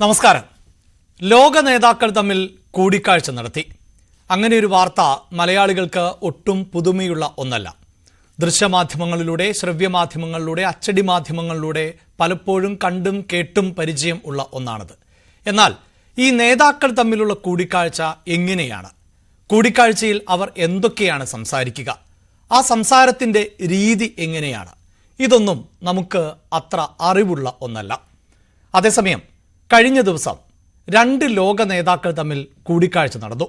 നമസ്കാരം. ലോക നേതാക്കൾ തമ്മിൽ കൂടിക്കാഴ്ച നടത്തി. അങ്ങനെ ഒരു വാർത്ത മലയാളികൾക്ക് ഒട്ടും പുതുമയുള്ള ഒന്നല്ല. ദൃശ്യമാധ്യമങ്ങളിലൂടെ ശ്രവ്യമാധ്യമങ്ങളിലൂടെ അച്ചടി മാധ്യമങ്ങളിലൂടെ പലപ്പോഴും കണ്ടും കേട്ടും പരിചയം ഉള്ള ഒന്നാണത്. എന്നാൽ ഈ നേതാക്കൾ തമ്മിലുള്ള കൂടിക്കാഴ്ച എങ്ങനെയാണ്? കൂടിക്കാഴ്ചയിൽ അവർ എന്തൊക്കെയാണ് സംസാരിക്കുക? ആ സംസാരത്തിന്റെ രീതി എങ്ങനെയാണ്? ഇതൊന്നും നമുക്ക് അത്ര അറിവുള്ള ഒന്നല്ല. അതേസമയം കഴിഞ്ഞ ദിവസം രണ്ട് ലോക നേതാക്കൾ തമ്മിൽ കൂടിക്കാഴ്ച നടന്നു.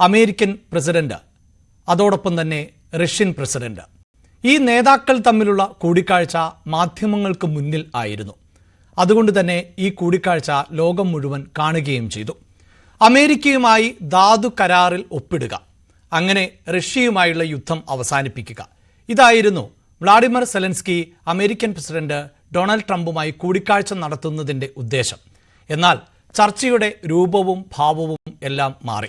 അമേരിക്കൻ പ്രസിഡന്റ് അതോടൊപ്പം തന്നെ റഷ്യൻ പ്രസിഡന്റ്. ഈ നേതാക്കൾ തമ്മിലുള്ള കൂടിക്കാഴ്ച മാധ്യമങ്ങൾക്ക് മുന്നിൽ ആയിരുന്നു. അതുകൊണ്ട് തന്നെ ഈ കൂടിക്കാഴ്ച ലോകം മുഴുവൻ കാണുകയും ചെയ്തു. അമേരിക്കയുമായി ധാതു കരാറിൽ ഒപ്പിടുക അങ്ങനെ റഷ്യയുമായുള്ള യുദ്ധം അവസാനിപ്പിക്കുക. ഇതായിരുന്നു Vladimir Zelensky American president Donald ട്രംപുമായി കൂടിക്കാഴ്ച നടത്തുന്നതിന്റെ ഉദ്ദേശം. എന്നാൽ ചർച്ചയുടെ രൂപവും ഭാവവും എല്ലാം മാറി.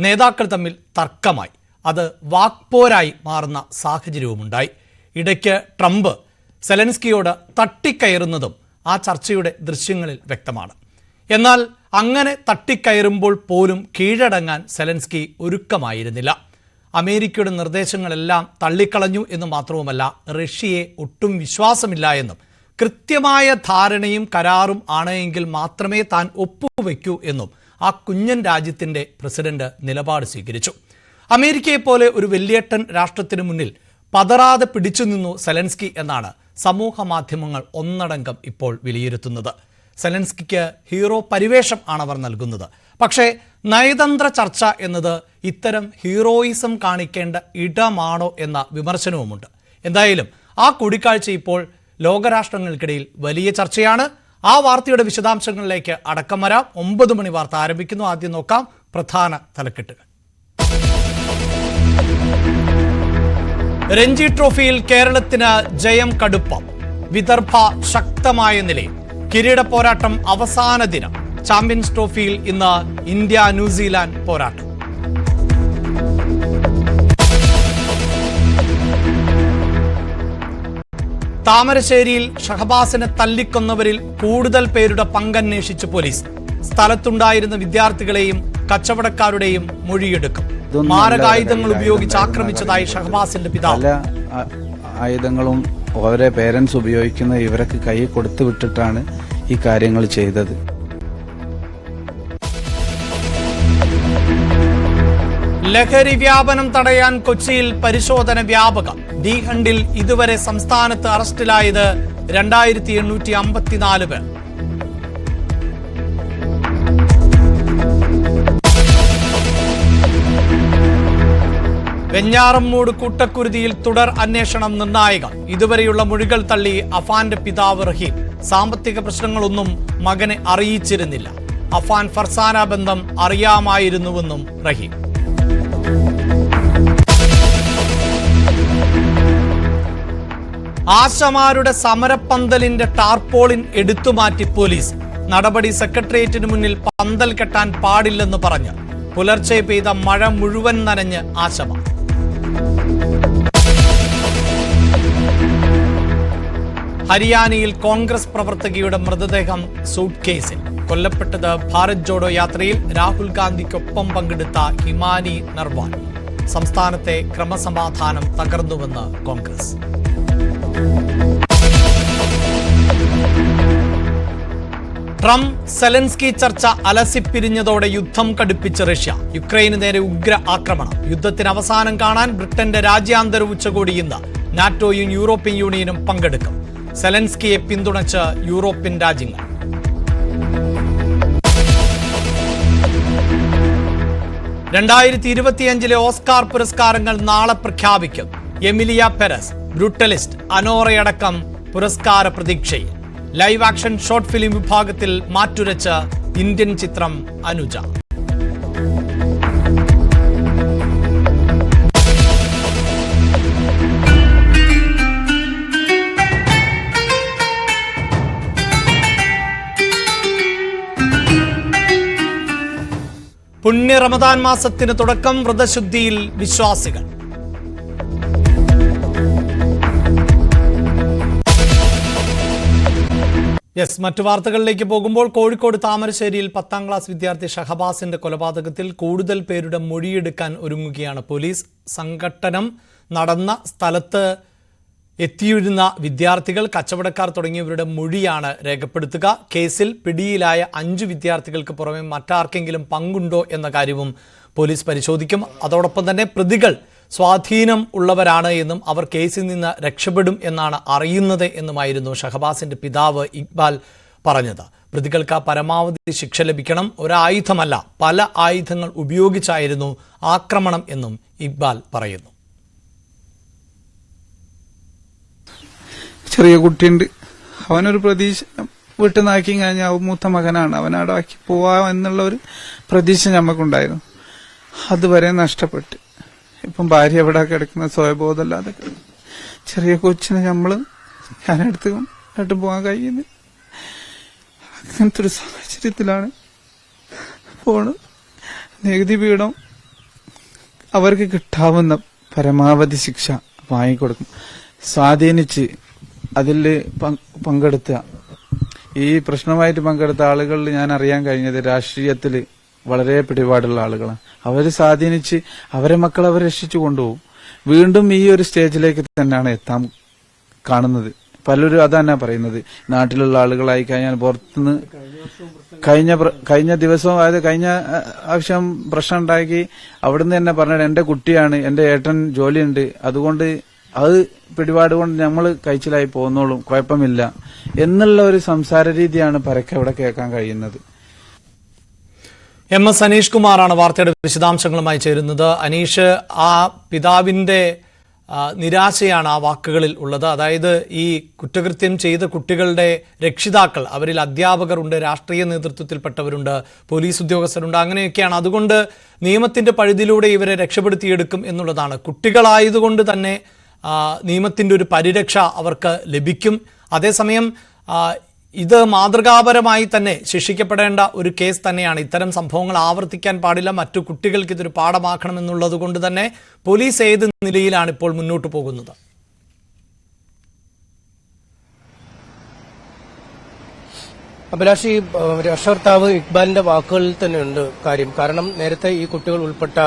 നേതാക്കൾ തമ്മിൽ തർക്കമായി. അത് വാക്പോരായി മാറുന്ന സാഹചര്യവുമുണ്ടായി. ഇടയ്ക്ക് ട്രംപ് സെലൻസ്കിയോട് തട്ടിക്കയറുന്നതും ആ ചർച്ചയുടെ ദൃശ്യങ്ങളിൽ വ്യക്തമാണ്. എന്നാൽ അങ്ങനെ തട്ടിക്കയറുമ്പോൾ പോലും കീഴടങ്ങാൻ സെലൻസ്കി ഒരുക്കമായിരുന്നില്ല. അമേരിക്കയുടെ നിർദ്ദേശങ്ങളെല്ലാം തള്ളിക്കളഞ്ഞു എന്ന് മാത്രവുമല്ല റഷ്യയെ ഒട്ടും വിശ്വാസമില്ല എന്നും കൃത്യമായ ധാരണയും കരാറും ആണ് എങ്കിൽ മാത്രമേ താൻ ഒപ്പുവെക്കൂ എന്നും ആ കുഞ്ഞൻ രാജ്യത്തിന്റെ പ്രസിഡന്റ് നിലപാട് സ്വീകരിച്ചു. അമേരിക്കയെ പോലെ ഒരു വലിയേട്ടൻ രാഷ്ട്രത്തിന് മുന്നിൽ പതറാതെ പിടിച്ചു നിന്നു സെലൻസ്കി എന്നാണ് സമൂഹ മാധ്യമങ്ങൾ ഒന്നടങ്കം ഇപ്പോൾ വിലയിരുത്തുന്നത്. സെലൻസ്കിക്ക് ഹീറോ പരിവേഷം ആണവർ നൽകുന്നത്. പക്ഷേ നയതന്ത്ര ചർച്ച എന്നത് ഇത്തരം ഹീറോയിസം കാണിക്കേണ്ട ഇടമാണോ എന്ന വിമർശനവുമുണ്ട്. എന്തായാലും ആ കൂടിക്കാഴ്ച ഇപ്പോൾ ലോകരാഷ്ട്രങ്ങൾക്കിടയിൽ വലിയ ചർച്ചയാണ്. ആ വാർത്തയുടെ വിശദാംശങ്ങളിലേക്ക് അടക്കം വരാം. ഒമ്പത് മണി വാർത്ത ആരംഭിക്കുന്നു. ആദ്യം നോക്കാം പ്രധാന തലക്കെട്ടുകൾ. രഞ്ജി ട്രോഫിയിൽ കേരളത്തിന് ജയം കടുപ്പം. വിദർഭ ശക്തമായ നിലയിൽ. കിരീട പോരാട്ടം അവസാന ദിനം. ചാമ്പ്യൻസ് ട്രോഫിയിൽ ഇന്ന് ഇന്ത്യ ന്യൂസിലാൻഡ് പോരാട്ടം. താമരശ്ശേരിയിൽ ഷഹബാസിനെ തല്ലിക്കൊന്നവരിൽ കൂടുതൽ പേരുടെ പങ്കന്വേഷിച്ച് പോലീസ്. സ്ഥലത്തുണ്ടായിരുന്ന വിദ്യാർത്ഥികളെയും കച്ചവടക്കാരുടെയും മൊഴിയെടുക്കും. മാരകായുധങ്ങൾ ഉപയോഗിച്ച് ആക്രമിച്ചതായി ഷഹബാസിന്റെ പിതാവ്. ആയുധങ്ങളും ഓരോ പേരൻസ് ഉപയോഗിക്കുന്ന ഇവരൊക്കെ കൈ കൊടുത്തു വിട്ടിട്ടാണ് ഈ കാര്യങ്ങൾ ചെയ്തത്. ലഹരി വ്യാപനം തടയാൻ കൊച്ചിയിൽ പരിശോധന വ്യാപകം. ഡി ഹണ്ടിൽ ഇതുവരെ സംസ്ഥാനത്ത് അറസ്റ്റിലായത് രണ്ടായിരത്തി എണ്ണൂറ്റി അമ്പത്തിനാല് പേർ. വെഞ്ഞാറമ്മൂട് കൂട്ടക്കുരുതിയിൽ തുടർ അന്വേഷണം നിർണായകം. ഇതുവരെയുള്ള മൊഴികൾ തള്ളി അഫാന്റെ പിതാവ് റഹീം. സാമ്പത്തിക പ്രശ്നങ്ങളൊന്നും മകനെ അറിയിച്ചിരുന്നില്ല. അഫാൻ ഫർസാന ബന്ധം അറിയാമായിരുന്നുവെന്നും റഹീം. ആശമാരുടെ സമരപ്പന്തലിന്റെ ടാർപോളിൻ എടുത്തുമാറ്റി പോലീസ്. നടപടി സെക്രട്ടേറിയറ്റിന് മുന്നിൽ പന്തൽ കെട്ടാൻ പാടില്ലെന്ന് പറഞ്ഞ് പുലർച്ചെ പെയ്ത മഴ മുഴുവൻ നനഞ്ഞ് ആശമ. ഹരിയാനയിൽ കോൺഗ്രസ് പ്രവർത്തകയുടെ മൃതദേഹം സൂട്ട് കേസിൽ കൊല്ലപ്പെട്ടത് ഭാരത് ജോഡോ യാത്രയിൽ രാഹുൽ ഗാന്ധിക്കൊപ്പം പങ്കെടുത്ത ഹിമാനി നർവാൾ. സംസ്ഥാനത്തെ ക്രമസമാധാനം തകർന്നുവെന്ന് കോൺഗ്രസ്. ട്രംപ് സെലൻസ്കി ചർച്ച അലസിപ്പിരിഞ്ഞതോടെ യുദ്ധം കടുപ്പിച്ച് റഷ്യ. യുക്രൈന് നേരെ ഉഗ്ര ആക്രമണം. യുദ്ധത്തിന് അവസാനം കാണാൻ ബ്രിട്ടന്റെ രാജ്യാന്തര ഉച്ചകോടി ഇന്ന്. നാറ്റോയും യൂറോപ്യൻ യൂണിയനും പങ്കെടുക്കും. സെലൻസ്കിയെ പിന്തുണച്ച് യൂറോപ്യൻ രാജ്യങ്ങൾ. രണ്ടായിരത്തി ഇരുപത്തിയഞ്ചിലെ ഓസ്കാർ പുരസ്കാരങ്ങൾ നാളെ പ്രഖ്യാപിക്കും. എമിലിയ പെരസ് ബ്രൂട്ടലിസ്റ്റ് അനോറയടക്കം പുരസ്കാര പ്രതീക്ഷയിൽ. ലൈവ് ആക്ഷൻ ഷോർട്ട് ഫിലിം വിഭാഗത്തിൽ മാറ്റുരച്ച ഇന്ത്യൻ ചിത്രം അനുജ. പുണ്യ റമദാൻ മാസത്തിന് തുടക്കം വ്രതശുദ്ധിയിൽ വിശ്വാസികൾ. യെസ് മറ്റു വാർത്തകളിലേക്ക് പോകുമ്പോൾ കോഴിക്കോട് താമരശ്ശേരിയിൽ പത്താം ക്ലാസ് വിദ്യാർത്ഥി ഷഹബാസിന്റെ കൊലപാതകത്തിൽ കൂടുതൽ പേരുടെ മൊഴിയെടുക്കാൻ ഒരുങ്ങുകയാണ് പോലീസ്. സംഘട്ടനം നടന്ന സ്ഥലത്ത് എത്തിയിരുന്ന വിദ്യാർത്ഥികൾ കച്ചവടക്കാർ തുടങ്ങിയവരുടെ മൊഴിയാണ് രേഖപ്പെടുത്തുക. കേസിൽ പിടിയിലായ അഞ്ച് വിദ്യാർത്ഥികൾക്ക് പുറമെ മറ്റാർക്കെങ്കിലും പങ്കുണ്ടോ എന്ന കാര്യവും പോലീസ് പരിശോധിക്കും. അതോടൊപ്പം തന്നെ പ്രതികൾ സ്വാധീനം ഉള്ളവരാണ് എന്നും അവർ കേസിൽ നിന്ന് രക്ഷപ്പെടും എന്നാണ് അറിയുന്നത് എന്നുമായിരുന്നു ഷഹബാസിന്റെ പിതാവ് ഇക്ബാൽ പറഞ്ഞത്. പ്രതികൾക്ക് പരമാവധി ശിക്ഷ ലഭിക്കണം. ഒരായുധമല്ല പല ആയുധങ്ങൾ ഉപയോഗിച്ചായിരുന്നു ആക്രമണം എന്നും ഇക്ബാൽ പറയുന്നു. ചെറിയ കുട്ടിയുണ്ട്. അവനൊരു പ്രതീക്ഷ വീട്ടിൽ നിന്നാക്കി കഴിഞ്ഞാൽ മൂത്ത മകനാണ്. അവൻ അവിടെ ആക്കി പോവാ എന്നുള്ള ഒരു പ്രതീക്ഷ നമുക്കുണ്ടായിരുന്നു അതുവരെ നഷ്ടപ്പെട്ട്. ഇപ്പം ഭാര്യ എവിടെ കിടക്കുന്ന സ്വയബോധമല്ലാതെ. ചെറിയ കൊച്ചിനെ നമ്മൾ ഞാനെടുത്ത് ആയിട്ട് പോകാൻ കഴിയുന്നത് അങ്ങനത്തെ ഒരു സാഹചര്യത്തിലാണ് പോണ് നികുതി പീഠം അവർക്ക് കിട്ടാവുന്ന പരമാവധി ശിക്ഷ വാങ്ങിക്കൊടുക്കും. സ്വാധീനിച്ച് അതിൽ പങ്കെടുത്ത ഈ പ്രശ്നമായിട്ട് പങ്കെടുത്ത ആളുകളിൽ ഞാൻ അറിയാൻ കഴിഞ്ഞത് രാഷ്ട്രീയത്തിൽ വളരെ പിടിപാടുള്ള ആളുകളാണ്. അവർ സ്വാധീനിച്ച് അവരെ മക്കൾ അവർ രക്ഷിച്ചു കൊണ്ടുപോകും. വീണ്ടും ഈ ഒരു സ്റ്റേജിലേക്ക് തന്നെയാണ് എത്താൻ കാണുന്നത്. പലരും അതാണ് പറയുന്നത്. നാട്ടിലുള്ള ആളുകളായി കഴിഞ്ഞാൽ പുറത്തുനിന്ന് കഴിഞ്ഞ കഴിഞ്ഞ ദിവസം അതായത് കഴിഞ്ഞ ആവശ്യം പ്രശ്നം ഉണ്ടാക്കി അവിടുന്ന് തന്നെ പറഞ്ഞത് എന്റെ കുട്ടിയാണ് എന്റെ ഏട്ടൻ ജോലിയുണ്ട്. അതുകൊണ്ട് അത് പിടിപാട് കൊണ്ട് നമ്മൾ കഴിച്ചിലായി പോകുന്നോളും. കുഴപ്പമില്ല. എന്നുള്ള ഒരു സംസാര രീതിയാണ് പരക്കെ ഇവിടെ കേൾക്കാൻ കഴിയുന്നത്. എം എസ് അനീഷ് കുമാറാണ് വാർത്തയുടെ വിശദാംശങ്ങളുമായി ചേരുന്നത്. അനീഷ് ആ പിതാവിന്റെ നിരാശയാണ് ആ വാക്കുകളിൽ ഉള്ളത്. അതായത് ഈ കുറ്റകൃത്യം ചെയ്ത കുട്ടികളുടെ രക്ഷിതാക്കൾ അവരിൽ അധ്യാപകരുണ്ട് രാഷ്ട്രീയ നേതൃത്വത്തിൽപ്പെട്ടവരുണ്ട് പോലീസ് ഉദ്യോഗസ്ഥരുണ്ട് അങ്ങനെയൊക്കെയാണ്. അതുകൊണ്ട് നിയമത്തിന്റെ പഴുതിലൂടെ ഇവരെ രക്ഷപ്പെടുത്തിയെടുക്കും എന്നുള്ളതാണ്. കുട്ടികളായതുകൊണ്ട് തന്നെ നിയമത്തിന്റെ ഒരു പരിരക്ഷ അവർക്ക് ലഭിക്കും. അതേസമയം ഇത് മാതൃകാപരമായി തന്നെ ശിക്ഷിക്കപ്പെടേണ്ട ഒരു കേസ് തന്നെയാണ്. ഇത്തരം സംഭവങ്ങൾ ആവർത്തിക്കാൻ പാടില്ല. മറ്റു കുട്ടികൾക്ക് ഇതൊരു പാഠമാക്കണം എന്നുള്ളത് കൊണ്ട് തന്നെ പോലീസ് ഏത് നിലയിലാണ് ഇപ്പോൾ മുന്നോട്ട് പോകുന്നത്? അഭിലാഷി രക്ഷകർത്താവ് ഇക്ബാലിന്റെ വാക്കുകളിൽ തന്നെയുണ്ട് കാര്യം. കാരണം നേരത്തെ ഈ കുട്ടികൾ ഉൾപ്പെട്ട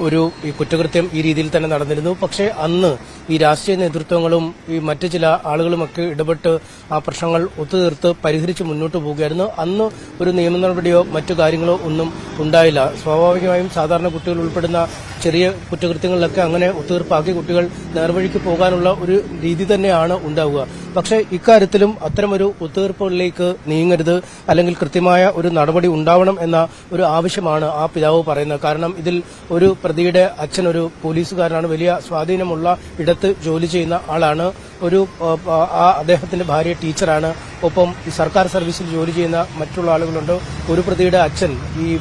ഒരു ഈ കുറ്റകൃത്യം ഈ രീതിയിൽ തന്നെ നടന്നിരുന്നു. പക്ഷേ അന്ന് ഈ രാഷ്ട്രീയ നേതൃത്വങ്ങളും ഈ മറ്റ് ചില ആളുകളുമൊക്കെ ഇടപെട്ട് ആ പ്രശ്നങ്ങൾ ഒത്തുതീർത്ത് പരിഹരിച്ച് മുന്നോട്ട് പോവുകയായിരുന്നു അന്ന് ഒരു നിയമ നടപടിയോ മറ്റു കാര്യങ്ങളോ ഒന്നും ഉണ്ടായില്ല. സ്വാഭാവികമായും സാധാരണ കുട്ടികൾ ഉൾപ്പെടുന്ന ചെറിയ കുറ്റകൃത്യങ്ങളിലൊക്കെ അങ്ങനെ ഒത്തുതീർപ്പാക്കി കുട്ടികൾ നേർവഴിക്ക് പോകാനുള്ള ഒരു രീതി തന്നെയാണ് ഉണ്ടാവുക. പക്ഷേ ഇക്കാര്യത്തിലും അത്തരമൊരു ഒത്തുതീർപ്പുകളിലേക്ക് നീങ്ങരുത് അല്ലെങ്കിൽ കൃത്യമായ ഒരു നടപടി ഉണ്ടാവണം എന്ന ഒരു ആവശ്യമാണ് ആ പിതാവ് പറയുന്നത്. കാരണം ഇതിൽ ഒരു പ്രതിയുടെ അച്ഛൻ ഒരു പോലീസുകാരനാണ്. വലിയ സ്വാധീനമുള്ള ഇടത്ത് ജോലി ചെയ്യുന്ന ആളാണ്. ഒരു ആ, അദ്ദേഹത്തിന്റെ ഭാര്യ ടീച്ചറാണ്. ഒപ്പം സർക്കാർ സർവീസിൽ ജോലി ചെയ്യുന്ന മറ്റുള്ള ആളുകളുണ്ട്. ഒരു പ്രതിയുടെ അച്ഛൻ ഈ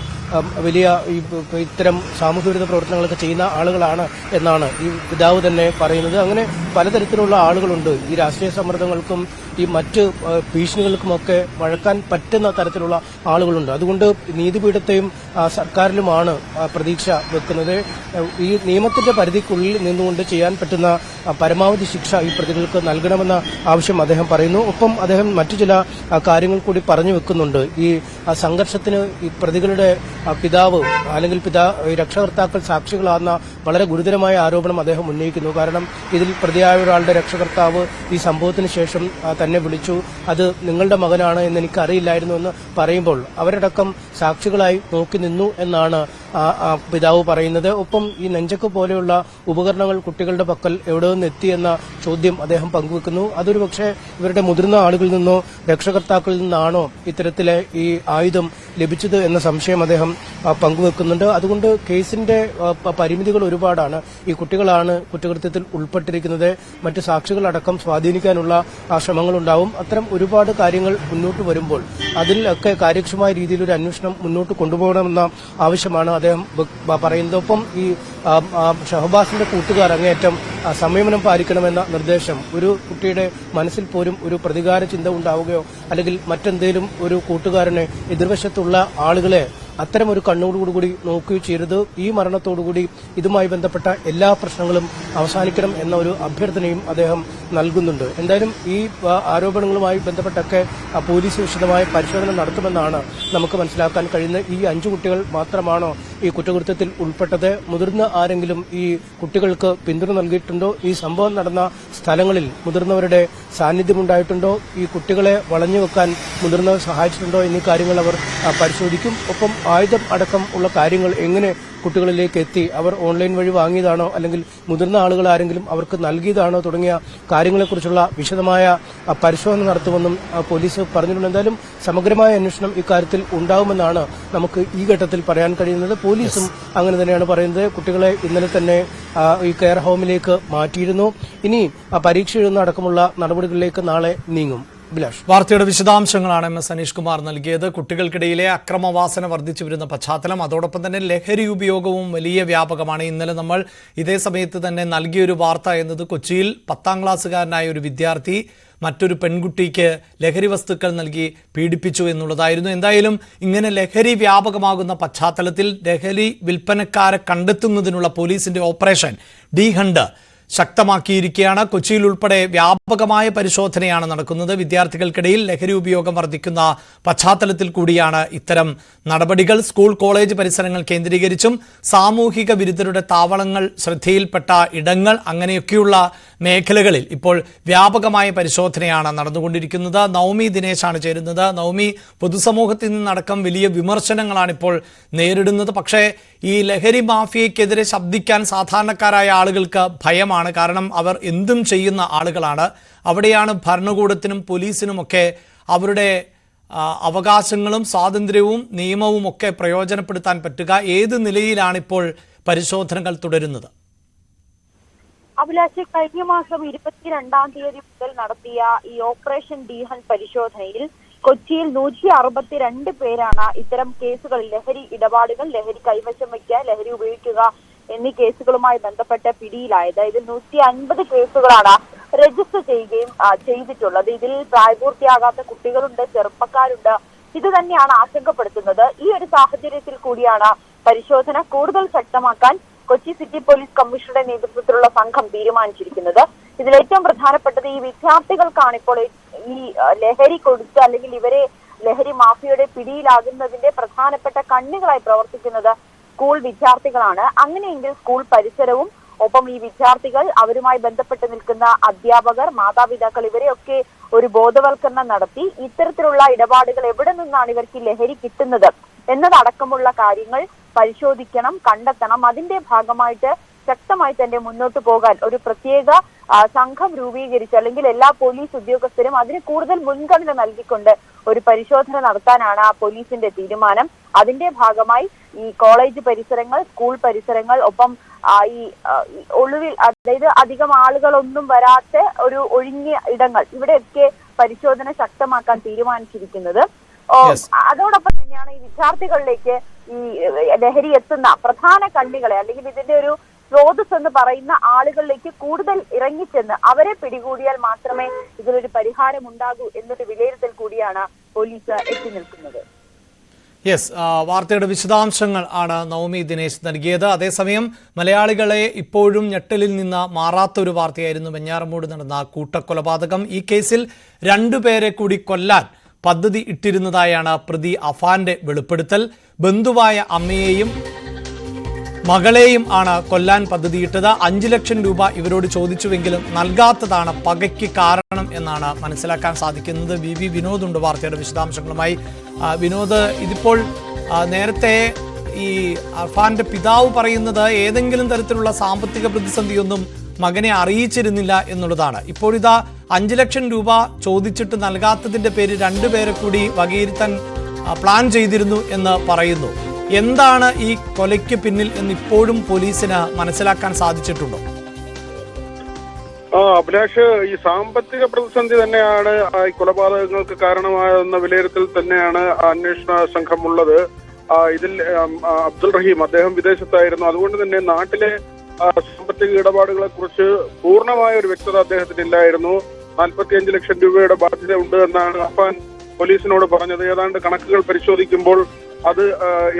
വലിയ ഈ ഇത്തരം സാമൂഹ്യ വിരുദ്ധ പ്രവർത്തനങ്ങളൊക്കെ ചെയ്യുന്ന ആളുകളാണ് എന്നാണ് ഈ പിതാവ് തന്നെ പറയുന്നത്. അങ്ങനെ പലതരത്തിലുള്ള ആളുകളുണ്ട്. ഈ രാഷ്ട്രീയ സമ്മർദ്ദങ്ങൾക്കും ഈ മറ്റ് ഭീഷണികൾക്കുമൊക്കെ വഴക്കാൻ പറ്റുന്ന തരത്തിലുള്ള ആളുകളുണ്ട്. അതുകൊണ്ട് നീതിപീഠത്തെയും സർക്കാരിലുമാണ് പ്രതീക്ഷ വെക്കുന്നത്. ഈ നിയമത്തിന്റെ പരിധിക്കുള്ളിൽ നിന്നുകൊണ്ട് ചെയ്യാൻ പറ്റുന്ന പരമാവധി ശിക്ഷ ഈ പ്രതികൾക്ക് നൽകണമെന്ന ആവശ്യം അദ്ദേഹം പറയുന്നു. ഒപ്പം അദ്ദേഹം മറ്റു ചില കാര്യങ്ങൾ കൂടി പറഞ്ഞു വെക്കുന്നുണ്ട്. ഈ സംഘർഷത്തിന് ഈ പ്രതികളുടെ പിതാവ് അല്ലെങ്കിൽ പിതാ രക്ഷകർത്താക്കൾ സാക്ഷികളാകുന്ന വളരെ ഗുരുതരമായ ആരോപണം അദ്ദേഹം ഉന്നയിക്കുന്നു. കാരണം ഇതിൽ പ്രതിയായ ഒരാളുടെ രക്ഷകർത്താവ് ഈ സംഭവത്തിന് ശേഷം തന്നെ വിളിച്ചു. അത് നിങ്ങളുടെ മകനാണ് എന്ന് എനിക്കറിയില്ലായിരുന്നു എന്ന് പറയുമ്പോൾ അവരടക്കം സാക്ഷികളായി നോക്കി നിന്നു എന്നാണ് പിതാവ് പറയുന്നത്. ഒപ്പം ഈ നെഞ്ചക്ക് പോലെയുള്ള ഉപകരണങ്ങൾ കുട്ടികളുടെ പക്കൽ എവിടെ നിന്ന് എത്തിയെന്ന ചോദ്യം അദ്ദേഹം പങ്കുവെക്കുന്നു. അതൊരു പക്ഷേ ഇവരുടെ മുതിർന്ന ആളുകളിൽ നിന്നോ രക്ഷകർത്താക്കളിൽ നിന്നാണോ ഇത്തരത്തിലെ ഈ ആയുധം ലഭിച്ചത് എന്ന സംശയം അദ്ദേഹം പങ്കുവെക്കുന്നുണ്ട്. അതുകൊണ്ട് കേസിന്റെ പരിമിതികൾ ഒരുപാടാണ്. ഈ കുട്ടികളാണ് കുറ്റകൃത്യത്തിൽ ഉൾപ്പെട്ടിരിക്കുന്നത്. മറ്റ് സാക്ഷികളടക്കം സ്വാധീനിക്കാനുള്ള ശ്രമങ്ങളുണ്ടാവും. അത്തരം ഒരുപാട് കാര്യങ്ങൾ മുന്നോട്ട് വരുമ്പോൾ അതിലൊക്കെ കാര്യക്ഷമമായ രീതിയിൽ ഒരു അന്വേഷണം മുന്നോട്ട് കൊണ്ടുപോകണമെന്ന ആവശ്യമാണ് അദ്ദേഹം പറയുന്നത്. ഒപ്പം ഈ ഷഹബാസിന്റെ കൂട്ടുകാർ അങ്ങേയറ്റം സംയമനം പാലിക്കണമെന്ന നിർദ്ദേശം ഒരു കുട്ടിയുടെ മനസ്സിൽ പോലും ഒരു പ്രതികാര ചിന്ത ഉണ്ടാവുകയോ അല്ലെങ്കിൽ മറ്റെന്തെങ്കിലും ഒരു കൂട്ടുകാരനെ എതിർവശത്തുള്ള ആളുകളെ അത്തരം ഒരു കണ്ണോടുകൂടി നോക്കുകയും ചെയ്യരുത്. ഈ മരണത്തോടുകൂടി ഇതുമായി ബന്ധപ്പെട്ട എല്ലാ പ്രശ്നങ്ങളും അവസാനിക്കണം എന്ന ഒരു അഭ്യർത്ഥനയും അദ്ദേഹം നൽകുന്നുണ്ട്. എന്തായാലും ഈ ആരോപണങ്ങളുമായി ബന്ധപ്പെട്ടൊക്കെ പോലീസ് വിശദമായ പരിശോധന നടത്തുമെന്നാണ് നമുക്ക് മനസ്സിലാക്കാൻ കഴിയുന്നത്. ഈ അഞ്ചു കുട്ടികൾ മാത്രമാണോ ഈ കുറ്റകൃത്യത്തിൽ ഉൾപ്പെട്ടത്? മുതിർന്ന ആരെങ്കിലും ഈ കുട്ടികൾക്ക് പിന്തുണ നൽകിയിട്ടുണ്ടോ? ഈ സംഭവം നടന്ന സ്ഥലങ്ങളിൽ മുതിർന്നവരുടെ സാന്നിധ്യമുണ്ടായിട്ടുണ്ടോ? ഈ കുട്ടികളെ വളഞ്ഞു വെക്കാൻ മുതിർന്നവർ സഹായിച്ചിട്ടുണ്ടോ? എന്നീ കാര്യങ്ങൾ അവർ പരിശോധിക്കും. ഒപ്പം ആയുധം അടക്കം ഉള്ള കാര്യങ്ങൾ എങ്ങനെ കുട്ടികളിലേക്ക് എത്തി? അവർ ഓൺലൈൻ വഴി വാങ്ങിയതാണോ? അല്ലെങ്കിൽ മുതിർന്ന ആളുകൾ ആരെങ്കിലും അവർക്ക് നൽകിയതാണോ? തുടങ്ങിയ കാര്യങ്ങളെക്കുറിച്ചുള്ള വിശദമായ പരിശോധന നടത്തുമെന്നും പോലീസ് പറഞ്ഞിട്ടുണ്ട്. എന്തായാലും സമഗ്രമായ അന്വേഷണം ഇക്കാര്യത്തിൽ ഉണ്ടാവുമെന്നാണ് നമുക്ക് ഈ ഘട്ടത്തിൽ പറയാൻ കഴിയുന്നത്. പോലീസും അങ്ങനെ തന്നെയാണ് പറയുന്നത്. കുട്ടികളെ ഇന്നലെ തന്നെ ഈ കെയർ ഹോമിലേക്ക് മാറ്റിയിരുന്നു. ഇനി പരീക്ഷ എഴുതുന്ന അടക്കമുള്ള നടപടികളിലേക്ക് നാളെ നീങ്ങും. വാർത്തയുടെ വിശദാംശങ്ങളാണ് എം എസ് അനീഷ് കുമാർ നൽകിയത്. കുട്ടികൾക്കിടയിലെ അക്രമവാസന വർദ്ധിച്ചു വരുന്ന പശ്ചാത്തലം അതോടൊപ്പം തന്നെ ലഹരി ഉപയോഗവും വലിയ വ്യാപകമാണ്. ഇന്നലെ നമ്മൾ ഇതേ സമയത്ത് തന്നെ നൽകിയൊരു വാർത്ത എന്നത് കൊച്ചിയിൽ പത്താം ക്ലാസ്സുകാരനായ ഒരു വിദ്യാർത്ഥി മറ്റൊരു പെൺകുട്ടിക്ക് ലഹരി വസ്തുക്കൾ നൽകി പീഡിപ്പിച്ചു എന്നുള്ളതായിരുന്നു. എന്തായാലും ഇങ്ങനെ ലഹരി വ്യാപകമാകുന്ന പശ്ചാത്തലത്തിൽ ലഹരി വിൽപ്പനക്കാരെ കണ്ടെത്തുന്നതിനുള്ള പോലീസിന്റെ ഓപ്പറേഷൻ ഡി ഹണ്ട് ശക്തമാക്കിയിരിക്കുകയാണ്. കൊച്ചിയിൽ ഉൾപ്പെടെ വ്യാപകമായ പരിശോധനയാണ് നടക്കുന്നത്. വിദ്യാർത്ഥികൾക്കിടയിൽ ലഹരി ഉപയോഗം വർദ്ധിക്കുന്ന പശ്ചാത്തലത്തിൽ കൂടിയാണ് ഇത്തരം നടപടികൾ. സ്കൂൾ കോളേജ് പരിസരങ്ങൾ കേന്ദ്രീകരിച്ചും സാമൂഹിക വിരുദ്ധരുടെ താവളങ്ങൾ ശ്രദ്ധയിൽപ്പെട്ട ഇടങ്ങൾ അങ്ങനെയൊക്കെയുള്ള മേഖലകളിൽ ഇപ്പോൾ വ്യാപകമായ പരിശോധനയാണ് നടന്നുകൊണ്ടിരിക്കുന്നത്. നവമി ദിനേശാണ് ചേരുന്നത്. നവമി പൊതുസമൂഹത്തിൽ നിന്നടക്കം വലിയ വിമർശനങ്ങളാണ് ഇപ്പോൾ നേരിടുന്നത്. പക്ഷേ ഈ ലഹരി മാഫിയയ്ക്കെതിരെ ശബ്ദിക്കാൻ സാധാരണക്കാരായ ആളുകൾക്ക് ഭയമാണ്. കാരണം അവർ എന്തും ചെയ്യുന്ന ആളുകളാണ്. അവിടെയാണ് ഭരണകൂടത്തിനും പോലീസിനുമൊക്കെ അവരുടെ അവകാശങ്ങളും സ്വാതന്ത്ര്യവും നിയമവും ഒക്കെ പ്രയോജനപ്പെടുത്താൻ പറ്റുക. ഏത് നിലയിലാണിപ്പോൾ പരിശോധനകൾ തുടരുന്നത്? അഭിലാഷ് കഴിഞ്ഞ മാസം ഇരുപത്തിരണ്ടാം തീയതി മുതൽ നടത്തിയ ഈ ഓപ്പറേഷൻ ഡീഹൺ പരിശോധനയിൽ കൊച്ചിയിൽ നൂറ്റി അറുപത്തിരണ്ട് പേരാണ് ഇത്തരം കേസുകളിൽ ലഹരി ഇടപാടുകൾ ലഹരി കൈവശം വയ്ക്കുക ലഹരി ഉപയോഗിക്കുക എന്നീ കേസുകളുമായി ബന്ധപ്പെട്ട് പിടിയിലായത്. ഇതിൽ നൂറ്റി അൻപത് കേസുകളാണ് രജിസ്റ്റർ ചെയ്യുകയും ചെയ്തിട്ടുള്ളത്. ഇതിൽ പ്രായപൂർത്തിയാകാത്ത കുട്ടികളുണ്ട് ചെറുപ്പക്കാരുണ്ട്. ഇത് തന്നെയാണ് ആശങ്കപ്പെടുത്തുന്നത്. ഈ ഒരു സാഹചര്യത്തിൽ കൂടിയാണ് പരിശോധന കൂടുതൽ ശക്തമാക്കാൻ കൊച്ചി സിറ്റി പോലീസ് കമ്മീഷണറുടെ നേതൃത്വത്തിലുള്ള സംഘം തീരുമാനിച്ചിരിക്കുന്നത്. ഇതിൽ ഏറ്റവും പ്രധാനപ്പെട്ടത് ഈ വിദ്യാർത്ഥികൾക്കാണ് ഇപ്പോൾ ഈ ലഹരി കൊടുത്ത് അല്ലെങ്കിൽ ഇവരെ ലഹരി മാഫിയയുടെ പിടിയിലാകുന്നതിന്റെ പ്രധാനപ്പെട്ട കണ്ണുകളായി പ്രവർത്തിക്കുന്നത് സ്കൂൾ വിദ്യാർത്ഥികളാണ്. അങ്ങനെയെങ്കിൽ സ്കൂൾ പരിസരവും ഒപ്പം ഈ വിദ്യാർത്ഥികൾ അവരുമായി ബന്ധപ്പെട്ട് നിൽക്കുന്ന അധ്യാപകർ മാതാപിതാക്കൾ ഇവരെയൊക്കെ ഒരു ബോധവൽക്കരണം നടത്തി ഇത്തരത്തിലുള്ള ഇടപാടുകൾ എവിടെ നിന്നാണ് ഇവർക്ക് ലഹരി കിട്ടുന്നത് എന്നതടക്കമുള്ള കാര്യങ്ങൾ പരിശോധിക്കണം കണ്ടെത്തണം. അതിന്റെ ഭാഗമായിട്ട് ശക്തമായി തന്നെ മുന്നോട്ട് പോകാൻ ഒരു പ്രത്യേക സംഘം രൂപീകരിച്ച്. അല്ലെങ്കിൽ എല്ലാ പോലീസ് ഉദ്യോഗസ്ഥരും അതിന് കൂടുതൽ മുൻഗണന നൽകിക്കൊണ്ട് ഒരു പരിശോധന നടത്താനാണ് ആ പോലീസിന്റെ തീരുമാനം. അതിന്റെ ഭാഗമായി ഈ കോളേജ് പരിസരങ്ങൾ സ്കൂൾ പരിസരങ്ങൾ ഒപ്പം ഈ ഒളിവിൽ അതായത് അധികം ആളുകളൊന്നും വരാത്ത ഒരു ഒഴിഞ്ഞ ഇടങ്ങൾ. ഇവിടെയൊക്കെ പരിശോധന ശക്തമാക്കാൻ തീരുമാനിച്ചിരിക്കുന്നത്. അതോടൊപ്പം തന്നെയാണ് ഈ വിദ്യാർത്ഥികളിലേക്ക് ഈ ലഹരി എത്തുന്ന പ്രധാന കണ്ണികളെ അല്ലെങ്കിൽ ഇതിന്റെ ഒരു സ്രോതസ് എന്ന് പറയുന്ന ആളുകളിലേക്ക് കൂടുതൽ ഇറങ്ങിച്ചെന്ന് അവരെ പിടികൂടിയാൽ മാത്രമേ ഇതിലൊരു പരിഹാരം ഉണ്ടാകൂ എന്നൊരു വിലയിരുത്തൽ കൂടിയാണ് പോലീസ് എത്തി നിൽക്കുന്നത്. യെസ് വാർത്തയുടെ വിശദാംശങ്ങൾ ആണ് നവമി ദിനേശ് നൽകിയത്. അതേസമയം മലയാളികളെ ഇപ്പോഴും ഞെട്ടലിൽ നിന്ന് മാറാത്ത ഒരു വാർത്തയായിരുന്നു വെഞ്ഞാറമൂട് നടന്ന കൂട്ടക്കൊലപാതകം. ഈ കേസിൽ രണ്ടുപേരെ കൂടി കൊല്ലാൻ പദ്ധതി ഇട്ടിരുന്നതായാണ് പ്രതി അഫാന്റെ വെളിപ്പെടുത്തൽ. ബന്ധുവായ അമ്മയെയും മകളെയും ആണ് കൊല്ലാൻ പദ്ധതിയിട്ടത്. അഞ്ചു ലക്ഷം രൂപ ഇവരോട് ചോദിച്ചുവെങ്കിലും നൽകാത്തതാണ് പകയ്ക്ക് കാരണം എന്നാണ് മനസ്സിലാക്കാൻ സാധിക്കുന്നത്. വി വി വിനോദ് ഉണ്ട് വാർത്തയുടെ വിശദാംശങ്ങളുമായി. വിനോദ് ഇതിപ്പോൾ നേരത്തെ ഈ അർഫാന്റെ പിതാവ് പറയുന്നത് ഏതെങ്കിലും തരത്തിലുള്ള സാമ്പത്തിക പ്രതിസന്ധിയൊന്നും മകനെ അറിയിച്ചിരുന്നില്ല എന്നുള്ളതാണ്. ഇപ്പോഴിതാ അഞ്ചു ലക്ഷം രൂപ ചോദിച്ചിട്ട് നൽകാത്തതിന്റെ പേര് രണ്ടുപേരെ കൂടി വകയിരുത്താൻ പ്ലാൻ ചെയ്തിരുന്നു എന്ന് പറയുന്നു. എന്താണ് ഈ കൊലയ്ക്ക് പിന്നിൽ എന്ന് ഇപ്പോഴും പോലീസിന് മനസ്സിലാക്കാൻ സാധിച്ചിട്ടുണ്ടോ? ആ അഭിലാഷ് ഈ സാമ്പത്തിക പ്രതിസന്ധി തന്നെയാണ് ഈ കൊലപാതകങ്ങൾക്ക് കാരണമായെന്ന വിലയിരുത്തൽ തന്നെയാണ് അന്വേഷണ സംഘമുള്ളത്. ഇതിൽ അബ്ദുൾ റഹീം അദ്ദേഹം വിദേശത്തായിരുന്നു. അതുകൊണ്ട് തന്നെ നാട്ടിലെ സാമ്പത്തിക ഇടപാടുകളെ കുറിച്ച് പൂർണമായ ഒരു വ്യക്തത അദ്ദേഹത്തിന് ഇല്ലായിരുന്നു. നാൽപ്പത്തിയഞ്ച് ലക്ഷം രൂപയുടെ ബാധ്യത ഉണ്ട് എന്നാണ് അഫാൻ പോലീസിനോട് പറഞ്ഞത്. ഏതാണ്ട് കണക്കുകൾ പരിശോധിക്കുമ്പോൾ അത്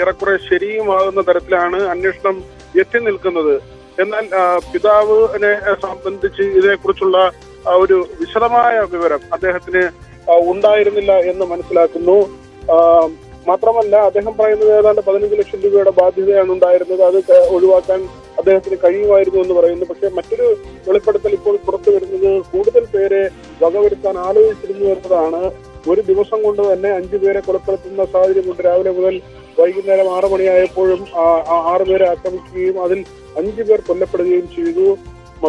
ഏറെക്കുറെ ശരിയുമാകുന്ന തരത്തിലാണ് അന്വേഷണം എത്തി നിൽക്കുന്നത്. എന്നാൽ പിതാവിനെ സംബന്ധിച്ച് ഇതിനെക്കുറിച്ചുള്ള ഒരു വിശദമായ വിവരം അദ്ദേഹത്തിന് ഉണ്ടായിരുന്നില്ല എന്ന് മനസ്സിലാക്കുന്നു. മാത്രമല്ല അദ്ദേഹം പറയുന്നത് ഏതാണ്ട് പതിനഞ്ച് ലക്ഷം രൂപയുടെ ബാധ്യതയാണ് ഉണ്ടായിരുന്നത്. അത് ഒഴിവാക്കാൻ അദ്ദേഹത്തിന് കഴിയുമായിരുന്നു എന്ന് പറയുന്നു. പക്ഷേ മറ്റൊരു വെളിപ്പെടുത്തൽ ഇപ്പോൾ പുറത്തു വരുന്നത് കൂടുതൽ പേരെ വകവരുത്താൻ ആലോചിച്ചിരുന്നു എന്നതാണ് ഒരു ദിവസം കൊണ്ട് തന്നെ അഞ്ചു പേരെ കൊലപ്പെടുത്തുന്ന സാഹചര്യമുണ്ട്. രാവിലെ മുതൽ വൈകുന്നേരം ആറു മണിയായപ്പോഴും ആ- ആ പേരെ ആക്രമിക്കുകയും അതിൽ അഞ്ചു പേർ കൊല്ലപ്പെടുകയും ചെയ്തു.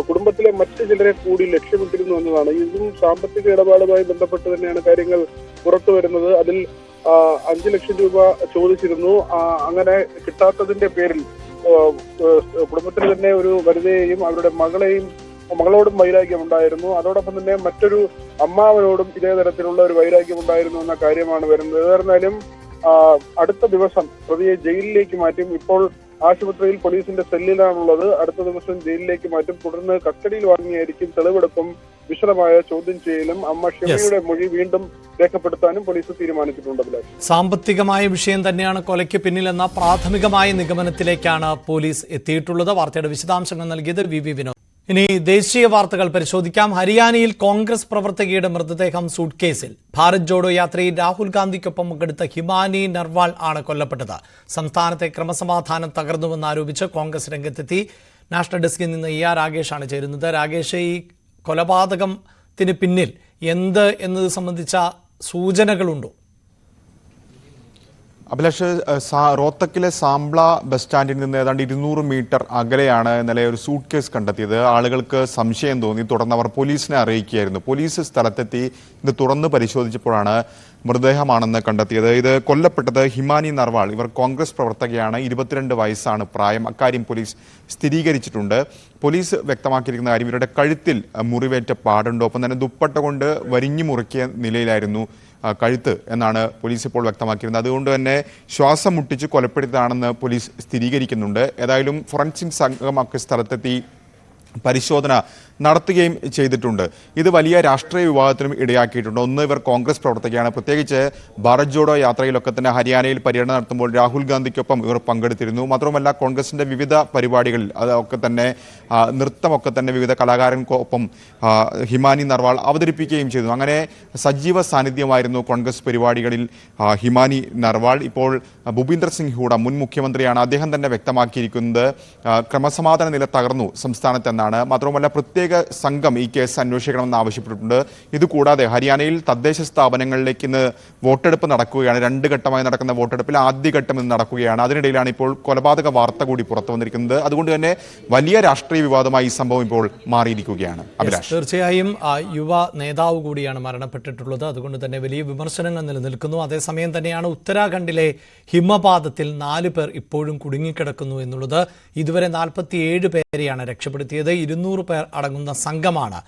കുടുംബത്തിലെ മറ്റു ചിലരെ കൂടി ലക്ഷ്യമിട്ടിരുന്നു എന്നതാണ്. ഇതും സാമ്പത്തിക ഇടപാടുമായി ബന്ധപ്പെട്ട് തന്നെയാണ് കാര്യങ്ങൾ പുറത്തു വരുന്നത്. അതിൽ അഞ്ചു ലക്ഷം രൂപ ചോദിച്ചിരുന്നു. അങ്ങനെ കിട്ടാത്തതിന്റെ പേരിൽ കുടുംബത്തിൽ തന്നെ ഒരു വനിതയെയും അവരുടെ മകളെയും മകളോടും വൈരാഗ്യം ഉണ്ടായിരുന്നു. അതോടൊപ്പം തന്നെ മറ്റൊരു അമ്മാവനോടും ഇതേ തരത്തിലുള്ള ഒരു വൈരാഗ്യം ഉണ്ടായിരുന്നു എന്ന കാര്യമാണ് വരുന്നത്. ഏതായിരുന്നാലും അടുത്ത ദിവസം പ്രതിയെ ജയിലിലേക്ക് മാറ്റും. ഇപ്പോൾ ആശുപത്രിയിൽ പോലീസിന്റെ സെല്ലിലാണുള്ളത്. അടുത്ത ദിവസം ജയിലിലേക്ക് മാറ്റും. തുടർന്ന് കസ്റ്റഡിയിൽ വാങ്ങിയായിരിക്കും തെളിവെടുപ്പും വിശദമായ ചോദ്യം ചെയ്യലും അമ്മ ഷെമിയുടെ മൊഴി വീണ്ടും രേഖപ്പെടുത്താനും പോലീസ് തീരുമാനിച്ചിട്ടുണ്ട് സാമ്പത്തികമായ വിഷയം തന്നെയാണ് കൊലയ്ക്ക് പിന്നിലെന്ന പ്രാഥമികമായ നിഗമനത്തിലേക്കാണ് പോലീസ് എത്തിയിട്ടുള്ളത്. വാർത്തയുടെ വിശദാംശങ്ങൾ നൽകിയത് വി വി വിനോദ്. ഇനി ദേശീയ വാർത്തകൾ പരിശോധിക്കാം. ഹരിയാനയിൽ കോൺഗ്രസ് പ്രവർത്തകയുടെ മൃതദേഹം സൂട്ട്കേസിൽ. ഭാരത് ജോഡോ യാത്രയിൽ രാഹുൽ ഗാന്ധിക്കൊപ്പം പങ്കെടുത്ത ഹിമാനി നർവാൾ ആണ് കൊല്ലപ്പെട്ടത്. സംസ്ഥാനത്തെ ക്രമസമാധാനം തകർന്നുവെന്നാരോപിച്ച് കോൺഗ്രസ് രംഗത്തെത്തി. നാഷണൽ ഡെസ്കിൽ നിന്ന് ഇ ആർ രാഗേഷാണ് ചേരുന്നത്. രാഗേഷ് ഈ കൊലപാതകത്തിന് പിന്നിൽ എന്ത് എന്നത് സംബന്ധിച്ച സൂചനകളുണ്ടോ? അഭിലാഷ് റോത്തക്കിലെ സാംബ്ല ബസ് സ്റ്റാൻഡിൽ നിന്ന് ഏതാണ്ട് ഇരുന്നൂറ് മീറ്റർ അകലെയാണ് ഇന്നലെ ഒരു സൂട്ട് കേസ് കണ്ടെത്തിയത്. ആളുകൾക്ക് സംശയം തോന്നി. തുടർന്ന് അവർ പോലീസിനെ അറിയിക്കുകയായിരുന്നു. പോലീസ് സ്ഥലത്തെത്തി ഇത് തുറന്ന് പരിശോധിച്ചപ്പോഴാണ് മൃതദേഹമാണെന്ന് കണ്ടെത്തിയത്. ഇത് കൊല്ലപ്പെട്ടത് ഹിമാനി നർവാൾ. ഇവർ കോൺഗ്രസ് പ്രവർത്തകയാണ്. ഇരുപത്തിരണ്ട് വയസ്സാണ് പ്രായം. അക്കാര്യം പോലീസ് സ്ഥിരീകരിച്ചിട്ടുണ്ട്. പോലീസ് വ്യക്തമാക്കിയിരിക്കുന്ന കാര്യം ഇവരുടെ കഴുത്തിൽ മുറിവേറ്റ പാടുണ്ടോ. ഒപ്പം തന്നെ ദുപ്പട്ട കൊണ്ട് വരിഞ്ഞു മുറുക്കിയ നിലയിലായിരുന്നു കഴുത്ത് എന്നാണ് പോലീസ് ഇപ്പോൾ വ്യക്തമാക്കിയിരുന്നത്. അതുകൊണ്ട് തന്നെ ശ്വാസം മുട്ടിച്ച് കൊലപ്പെടുത്തിയതാണെന്ന് പോലീസ് സ്ഥിരീകരിക്കുന്നുണ്ട്. ഏതായാലും ഫോറൻസിക് സംഘമൊക്കെ സ്ഥലത്തെത്തി പരിശോധന നടത്തുകയും ചെയ്തിട്ടുണ്ട്. ഇത് വലിയ രാഷ്ട്രീയ വിവാദത്തിനും ഇടയാക്കിയിട്ടുണ്ട്. ഒന്ന് ഇവർ കോൺഗ്രസ് പ്രവർത്തകയാണ്. പ്രത്യേകിച്ച് ഭാരത് ജോഡോ യാത്രയിലൊക്കെ തന്നെ ഹരിയാനയിൽ പര്യടനം നടത്തുമ്പോൾ രാഹുൽ ഗാന്ധിക്കൊപ്പം ഇവർ പങ്കെടുത്തിരുന്നു. മാത്രമല്ല കോൺഗ്രസിന്റെ വിവിധ പരിപാടികളിൽ അതൊക്കെ തന്നെ നൃത്തമൊക്കെ തന്നെ വിവിധ കലാകാരൻക്കൊപ്പം ഹിമാനി നർവാൾ അവതരിപ്പിക്കുകയും ചെയ്തു. അങ്ങനെ സജീവ സാന്നിധ്യമായിരുന്നു കോൺഗ്രസ് പരിപാടികളിൽ ഹിമാനി നർവാൾ. ഇപ്പോൾ ഭൂപീന്ദർ സിംഗ് ഹൂഡ മുൻ മുഖ്യമന്ത്രിയാണ്. അദ്ദേഹം തന്നെ വ്യക്തമാക്കിയിരിക്കുന്നത് ക്രമസമാധാന നില തകർന്നു സംസ്ഥാനത്തെന്നാണ്. മാത്രവുമല്ല പ്രത്യേക സംഘം ഈ കേസ് അന്വേഷിക്കണമെന്ന് ആവശ്യപ്പെട്ടിട്ടുണ്ട്. ഇതുകൂടാതെ ഹരിയാനയിൽ തദ്ദേശ സ്ഥാപനങ്ങളിലേക്ക് ഇന്ന് വോട്ടെടുപ്പ് നടക്കുകയാണ്. രണ്ട് ഘട്ടമായി നടക്കുന്ന വോട്ടെടുപ്പിൽ ആദ്യഘട്ടം ഇന്ന് നടക്കുകയാണ്. അതിനിടയിലാണ് ഇപ്പോൾ കൊലപാതക വാർത്ത കൂടി പുറത്തു വന്നിരിക്കുന്നത്. അതുകൊണ്ട് തന്നെ വലിയ രാഷ്ട്രീയ വിവാദമായി ഈ സംഭവം ഇപ്പോൾ മാറിയിരിക്കുകയാണ്. അഭിലാഷ്. തീർച്ചയായും യുവ നേതാവ് കൂടിയാണ് മരണപ്പെട്ടിട്ടുള്ളത്. അതുകൊണ്ട് തന്നെ വലിയ വിമർശനങ്ങൾ നിലനിൽക്കുന്നു. അതേസമയം തന്നെയാണ് ഉത്തരാഖണ്ഡിലെ ഹിമപാതത്തിൽ നാല് പേർ ഇപ്പോഴും കുടുങ്ങിക്കിടക്കുന്നു എന്നുള്ളത്. ഇതുവരെ നാൽപ്പത്തിയേഴ് പേരെയാണ് രക്ഷപ്പെടുത്തിയത്. ഇരുന്നൂറ് പേർ അടങ്ങുന്ന സംഘമാണ്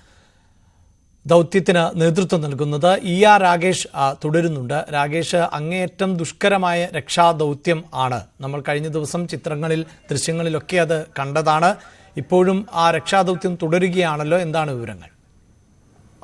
ദൗത്യത്തിന് നേതൃത്വം നൽകുന്നത്. ഇ ആർ രാകേഷ് തുടരുന്നുണ്ട്. രാകേഷ് അങ്ങേയറ്റം ദുഷ്കരമായ രക്ഷാദൗത്യം ആണ്. നമ്മൾ കഴിഞ്ഞ ദിവസം ചിത്രങ്ങളിൽ ദൃശ്യങ്ങളിലൊക്കെ അത് കണ്ടതാണ്. ഇപ്പോഴും ആ രക്ഷാദൗത്യം തുടരുകയാണല്ലോ. എന്താണ് വിവരങ്ങൾ?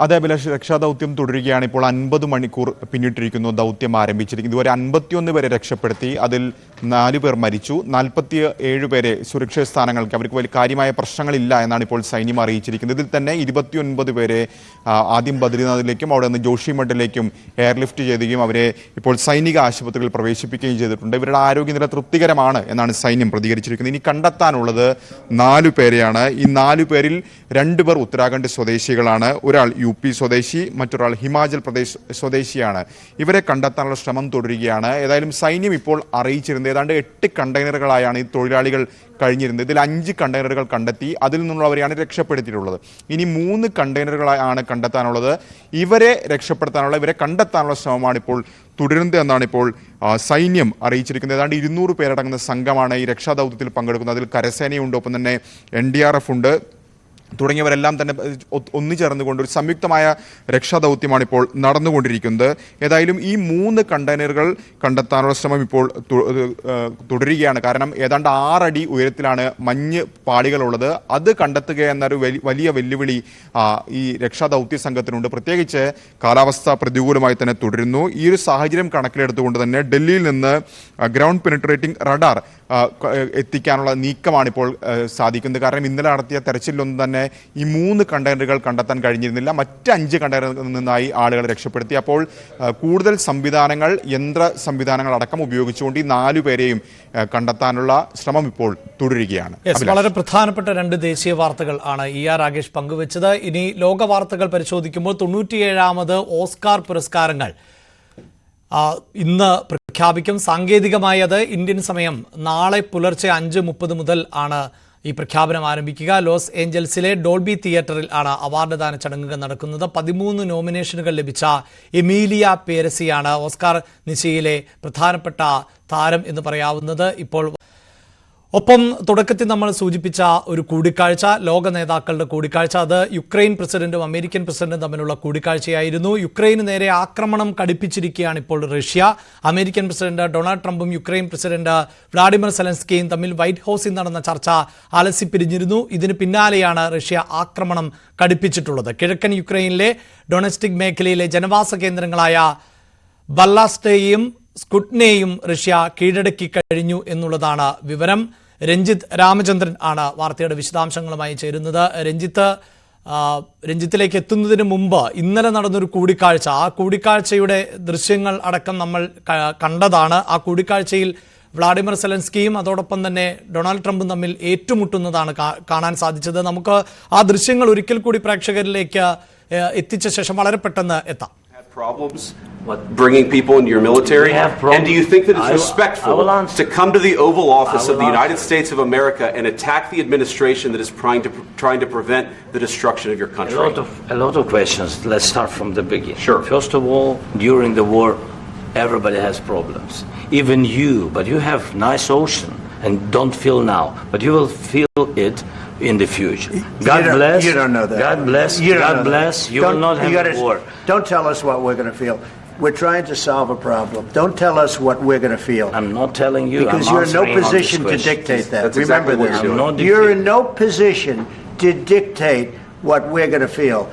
അതെ അഭിലാഷ് രക്ഷാദൗത്യം തുടരുകയാണ്. ഇപ്പോൾ അൻപത് മണിക്കൂർ പിന്നിട്ടിരിക്കുന്നു ദൗത്യം ആരംഭിച്ചിരിക്കുന്നു ഇതുവരെ അൻപത്തിയൊന്ന് പേരെ രക്ഷപ്പെടുത്തി. അതിൽ നാല് പേർ മരിച്ചു. നാൽപ്പത്തി ഏഴ് പേരെ സുരക്ഷിത സ്ഥാനങ്ങൾക്ക് അവർക്ക് വലിയ കാര്യമായ പ്രശ്നങ്ങളില്ല എന്നാണ് ഇപ്പോൾ സൈന്യം അറിയിച്ചിരിക്കുന്നത്. ഇതിൽ തന്നെ ഇരുപത്തിയൊൻപത് പേരെ ആദ്യം ബദ്രിനാഥിലേക്കും അവിടെ നിന്ന് ജോഷിമഠിലേക്കും എയർലിഫ്റ്റ് ചെയ്യുകയും അവരെ ഇപ്പോൾ സൈനിക ആശുപത്രികളിൽ പ്രവേശിപ്പിക്കുകയും ചെയ്തിട്ടുണ്ട്. ഇവരുടെ ആരോഗ്യനില തൃപ്തികരമാണ് എന്നാണ് സൈന്യം പ്രതികരിച്ചിരിക്കുന്നത്. ഇനി കണ്ടെത്താനുള്ളത് നാലു പേരെയാണ്. ഈ നാലു പേരിൽ രണ്ടുപേർ ഉത്തരാഖണ്ഡ് സ്വദേശികളാണ്. ഒരാൾ യു പി സ്വദേശി മറ്റൊരാൾ ഹിമാചൽ പ്രദേശ് സ്വദേശിയാണ്. ഇവരെ കണ്ടെത്താനുള്ള ശ്രമം തുടരുകയാണ്. ഏതായാലും സൈന്യം ഇപ്പോൾ അറിയിച്ചിരുന്നത് ഏതാണ്ട് എട്ട് കണ്ടെയ്നറുകളായാണ് ഈ തൊഴിലാളികൾ കഴിഞ്ഞിരുന്നത്. ഇതിൽ അഞ്ച് കണ്ടെയ്നറുകൾ കണ്ടെത്തി അതിൽ നിന്നുള്ളവരെയാണ് രക്ഷപ്പെടുത്തിയിട്ടുള്ളത്. ഇനി മൂന്ന് കണ്ടെയ്നറുകളാണ് കണ്ടെത്താനുള്ളത്. ഇവരെ രക്ഷപ്പെടുത്താനുള്ള ഇവരെ കണ്ടെത്താനുള്ള ശ്രമമാണ് ഇപ്പോൾ തുടരുന്നത് എന്നാണ് ഇപ്പോൾ സൈന്യം അറിയിച്ചിരിക്കുന്നത്. ഏതാണ്ട് ഇരുന്നൂറ് പേരടങ്ങുന്ന സംഘമാണ് ഈ രക്ഷാദൗത്യത്തിൽ പങ്കെടുക്കുന്നത്. അതിൽ കരസേനയുണ്ട് ഒപ്പം തന്നെ എൻ ഡി ആർ എഫ് ഉണ്ട്. തുടങ്ങിയവരെല്ലാം തന്നെ ഒന്നിച്ചേർന്നുകൊണ്ട് ഒരു സംയുക്തമായ രക്ഷാദൗത്യമാണ് ഇപ്പോൾ നടന്നുകൊണ്ടിരിക്കുന്നത്. ഏതായാലും ഈ മൂന്ന് കണ്ടെയ്നറുകൾ കണ്ടെത്താനുള്ള ശ്രമം ഇപ്പോൾ തുടരുകയാണ്. കാരണം ഏതാണ്ട് ആറടി ഉയരത്തിലാണ് മഞ്ഞ് പാളികളുള്ളത്. അത് കണ്ടെത്തുക എന്നൊരു വലിയ വെല്ലുവിളി ഈ രക്ഷാദൗത്യ സംഘത്തിനുണ്ട്. പ്രത്യേകിച്ച് കാലാവസ്ഥ പ്രതികൂലമായി തന്നെ തുടരുന്നു. ഈ ഒരു സാഹചര്യം കണക്കിലെടുത്തുകൊണ്ട് തന്നെ ഡൽഹിയിൽ നിന്ന് ഗ്രൗണ്ട് പെനിട്രേറ്റിംഗ് റഡാർ എത്തിക്കാനുള്ള നീക്കമാണ് ഇപ്പോൾ ആ, സാധിക്കുന്നത്. കാരണം ഇന്നലെ നടത്തിയ തെരച്ചിലൊന്നും തന്നെ ഈ മൂന്ന് കണ്ടെയ്നറുകൾ കണ്ടെത്താൻ കഴിഞ്ഞിരുന്നില്ല. മറ്റ് അഞ്ച് കണ്ടെയ്നറുകളിൽ നിന്നായി ആളുകളെ രക്ഷപ്പെടുത്തി. അപ്പോൾ കൂടുതൽ സംവിധാനങ്ങൾ യന്ത്ര സംവിധാനങ്ങൾ അടക്കം ഉപയോഗിച്ചുകൊണ്ട് ഈ നാലു പേരെയും കണ്ടെത്താനുള്ള ശ്രമം ഇപ്പോൾ തുടരുകയാണ്. വളരെ പ്രധാനപ്പെട്ട രണ്ട് ദേശീയ വാർത്തകൾ ആണ് ഇ ആർ രാകേഷ് പങ്കുവച്ചത്. ഇനി ലോക വാർത്തകൾ പരിശോധിക്കുമ്പോൾ തൊണ്ണൂറ്റിയേഴാമത് ഓസ്കാർ പുരസ്കാരങ്ങൾ. ഇന്ന് പ്രഖ്യാപിക്കും. സാങ്കേതികമായി അത് ഇന്ത്യൻ സമയം നാളെ പുലർച്ചെ അഞ്ച് മുപ്പത് മുതൽ ആണ് ഈ പ്രഖ്യാപനം ആരംഭിക്കുക. ലോസ് ഏഞ്ചൽസിലെ ഡോൾബി തിയേറ്ററിൽ ആണ് അവാർഡ് ദാന ചടങ്ങുകൾ നടക്കുന്നത്. പതിമൂന്ന് നോമിനേഷനുകൾ ലഭിച്ച എമീലിയ പേരസിയാണ് ഓസ്കാർ നിശയിലെ പ്രധാനപ്പെട്ട താരം എന്ന് പറയാവുന്നത്. ഇപ്പോൾ ഒപ്പം തുടക്കത്തിൽ നമ്മൾ സൂചിപ്പിച്ച ഒരു കൂടിക്കാഴ്ച ലോക നേതാക്കളുടെ കൂടിക്കാഴ്ച. അത് യുക്രൈൻ പ്രസിഡന്റും അമേരിക്കൻ പ്രസിഡന്റും തമ്മിലുള്ള കൂടിക്കാഴ്ചയായിരുന്നു. യുക്രൈന് നേരെ ആക്രമണം കടുപ്പിച്ചിരിക്കുകയാണ് ഇപ്പോൾ റഷ്യ. അമേരിക്കൻ പ്രസിഡന്റ് ഡൊണാൾഡ് ട്രംപും യുക്രൈൻ പ്രസിഡന്റ് വ്ളാഡിമിർ സെലൻസ്കിയും തമ്മിൽ വൈറ്റ് ഹൌസിൽ നടന്ന ചർച്ച അലസിപ്പിരിഞ്ഞിരുന്നു ഇതിന് പിന്നാലെയാണ് റഷ്യ ആക്രമണം കടുപ്പിച്ചിട്ടുള്ളത്. കിഴക്കൻ യുക്രൈനിലെ ഡൊണസ്റ്റിക് മേഖലയിലെ ജനവാസ കേന്ദ്രങ്ങളായ ബല്ലാസ്റ്റേയും സ്കുട്നെയും റഷ്യ കീഴടക്കി കഴിഞ്ഞു എന്നുള്ളതാണ് വിവരം. രഞ്ജിത്ത് രാമചന്ദ്രൻ ആണ് വാർത്തയുടെ വിശദാംശങ്ങളുമായി ചേരുന്നത്. രഞ്ജിത്ത് രഞ്ജിത്തിലേക്ക് എത്തുന്നതിന് മുമ്പ് ഇന്നലെ നടന്നൊരു കൂടിക്കാഴ്ച. ആ കൂടിക്കാഴ്ചയുടെ ദൃശ്യങ്ങൾ അടക്കം നമ്മൾ കണ്ടതാണ്. ആ കൂടിക്കാഴ്ചയിൽ വ്ളാഡിമിർ സെലൻസ്കിയും അതോടൊപ്പം തന്നെ ഡൊണാൾഡ് ട്രംപും തമ്മിൽ ഏറ്റുമുട്ടുന്നതാണ് കാണാൻ സാധിച്ചത്. നമുക്ക് ആ ദൃശ്യങ്ങൾ ഒരിക്കൽ കൂടി പ്രേക്ഷകരിലേക്ക് എത്തിച്ച ശേഷം വളരെ പെട്ടെന്ന് എത്താം. Problems bringing people into your military? Have. And do you think that it's I will- I respectful to come to the Oval Office of the United answer. States of America and attack the administration that is trying to trying to prevent the destruction of your country? A lot of a lot of questions. Let's start from the beginning. Sure. First of all, during the war, everybody has problems. Even you, but you have nice ocean and don't feel now, but you will feel it in the future. God you bless. You don't know that. God bless. You don't God know that. bless. You will Don't- not have you gotta- a war. Don't tell us what we're going to feel. We're trying to solve a problem. Don't tell us what we're going to feel. I'm not telling you. because I'm you're in no answering on this position to dictate that. That's Remember exactly this. you're. I'm not You're in no position to dictate what we're going to feel.